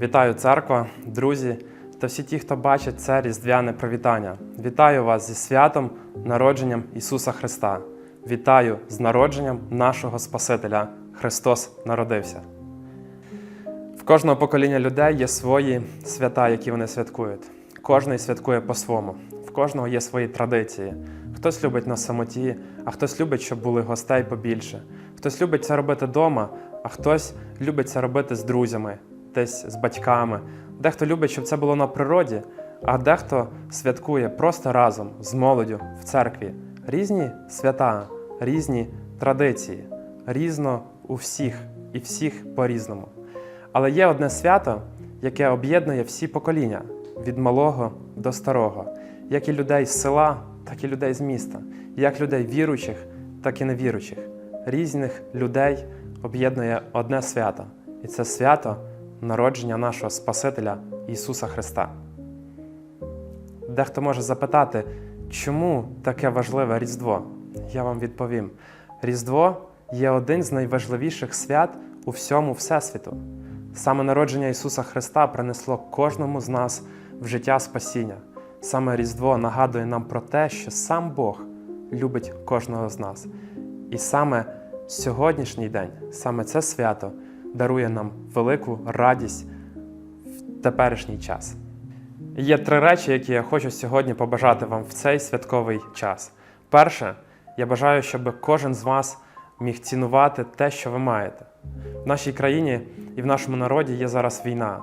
Вітаю церква, друзі та всі ті, хто бачить це різдвяне привітання. Вітаю вас зі святом, народженням Ісуса Христа. Вітаю з народженням нашого Спасителя. Христос народився. В кожного покоління людей є свої свята, які вони святкують. Кожний святкує по-своєму. В кожного є свої традиції. Хтось любить на самоті, а хтось любить, щоб були гостей побільше. Хтось любить це робити вдома, а хтось любить це робити з друзями, десь з батьками. Дехто любить, щоб це було на природі, а дехто святкує просто разом з молоддю в церкві. Різні свята, різні традиції, різно у всіх і всіх по-різному. Але є одне свято, яке об'єднує всі покоління від малого до старого, як і людей з села, так і людей з міста, як людей віруючих, так і невіруючих. Різних людей об'єднує одне свято, і це свято народження нашого Спасителя Ісуса Христа. Дехто може запитати, чому таке важливе Різдво? Я вам відповім: Різдво є один з найважливіших свят у всьому Всесвіту. Саме народження Ісуса Христа принесло кожному з нас в життя спасіння. Саме Різдво нагадує нам про те, що сам Бог любить кожного з нас. І саме сьогоднішній день, саме це свято дарує нам велику радість в теперішній час. Є три речі, які я хочу сьогодні побажати вам в цей святковий час. Перше, я бажаю, щоб кожен з вас міг цінувати те, що ви маєте. В нашій країні і в нашому народі є зараз війна.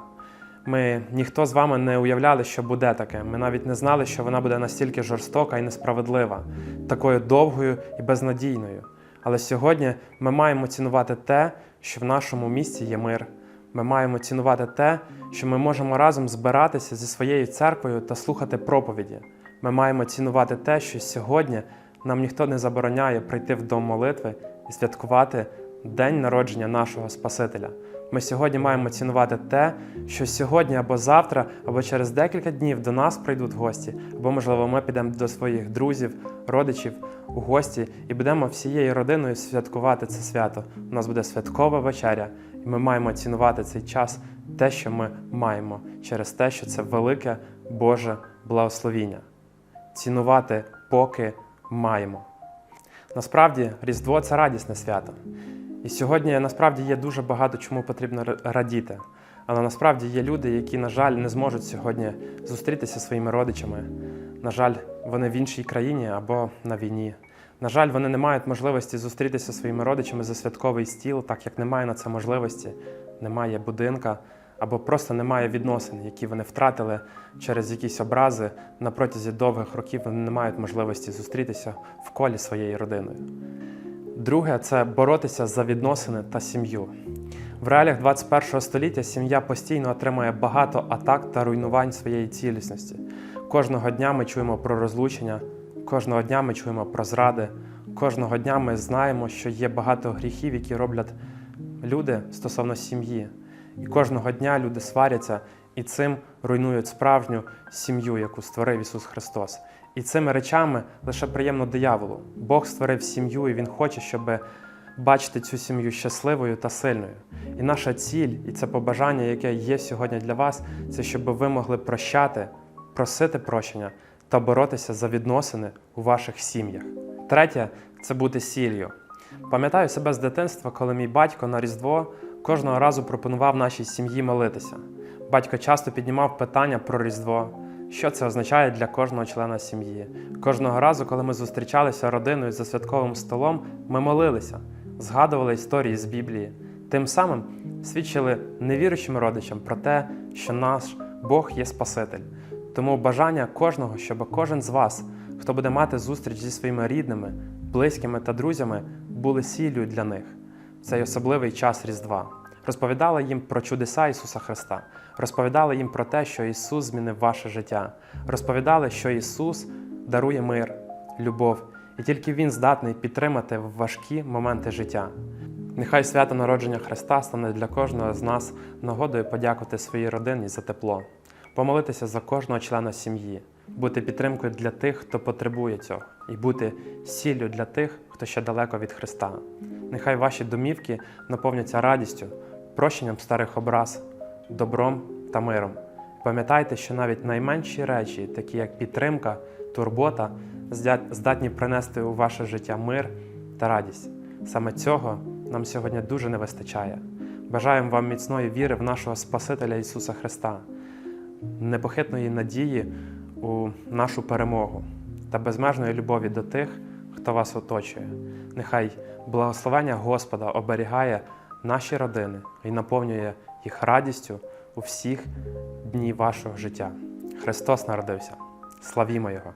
Ми ніхто з вами не уявляли, що буде таке. Ми навіть не знали, що вона буде настільки жорстока і несправедлива, такою довгою і безнадійною. Але сьогодні ми маємо цінувати те, що в нашому місті є мир. Ми маємо цінувати те, що ми можемо разом збиратися зі своєю церквою та слухати проповіді. Ми маємо цінувати те, що сьогодні нам ніхто не забороняє прийти в дом молитви і святкувати день народження нашого Спасителя. Ми сьогодні маємо цінувати те, що сьогодні або завтра, або через декілька днів до нас прийдуть гості, або, можливо, ми підемо до своїх друзів, родичів у гості і будемо всією родиною святкувати це свято. У нас буде святкова вечеря, і ми маємо цінувати цей час, те, що ми маємо, через те, що це велике Боже благословіння. Цінувати, поки маємо. Насправді, Різдво це радісне свято. І сьогодні насправді є дуже багато чому потрібно радіти. Але насправді є люди, які, на жаль, не зможуть сьогодні зустрітися своїми родичами. На жаль, вони в іншій країні або на війні. На жаль, вони не мають можливості зустрітися своїми родичами за святковий стіл, так як немає на це можливості, немає будинка або просто немає відносин, які вони втратили через якісь образи на протязі довгих років. Вони не мають можливості зустрітися в колі своєю родиною. Друге це боротися за відносини та сім'ю. В реаліях 21 століття сім'я постійно отримує багато атак та руйнувань своєї цілісності. Кожного дня ми чуємо про розлучення, кожного дня ми чуємо про зради, кожного дня ми знаємо, що є багато гріхів, які роблять люди стосовно сім'ї. І кожного дня люди сваряться і цим руйнують справжню сім'ю, яку створив Ісус Христос. І цими речами лише приємно дияволу. Бог створив сім'ю, і Він хоче, щоб бачити цю сім'ю щасливою та сильною. І наша ціль, і це побажання, яке є сьогодні для вас, це щоб ви могли прощати, просити прощення та боротися за відносини у ваших сім'ях. Третє це бути сіллю. Пам'ятаю себе з дитинства, коли мій батько на Різдво кожного разу пропонував нашій сім'ї молитися. Батько часто піднімав питання про Різдво, що це означає для кожного члена сім'ї. Кожного разу, коли ми зустрічалися родиною за святковим столом, ми молилися, згадували історії з Біблії. Тим самим свідчили невіруючим родичам про те, що наш Бог є Спаситель. Тому бажання кожного, щоб кожен з вас, хто буде мати зустріч зі своїми рідними, близькими та друзями, були сіллю для них цей особливий час Різдва. Розповідали їм про чудеса Ісуса Христа, розповідали їм про те, що Ісус змінив ваше життя, розповідали, що Ісус дарує мир, любов, і тільки Він здатний підтримати важкі моменти життя. Нехай свято народження Христа стане для кожного з нас нагодою подякувати своїй родині за тепло, помолитися за кожного члена сім'ї, бути підтримкою для тих, хто потребує цього, і бути сіллю для тих, хто ще далеко від Христа. Нехай ваші домівки наповняться радістю, прощенням старих образ, добром та миром. Пам'ятайте, що навіть найменші речі, такі як підтримка, турбота, здатні принести у ваше життя мир та радість. Саме цього нам сьогодні дуже не вистачає. Бажаємо вам міцної віри в нашого Спасителя Ісуса Христа, непохитної надії у нашу перемогу та безмежної любові до тих, хто вас оточує. Нехай благословення Господа оберігає наші родини і наповнює їх радістю у всіх дні вашого життя. Христос народився. Славімо Його!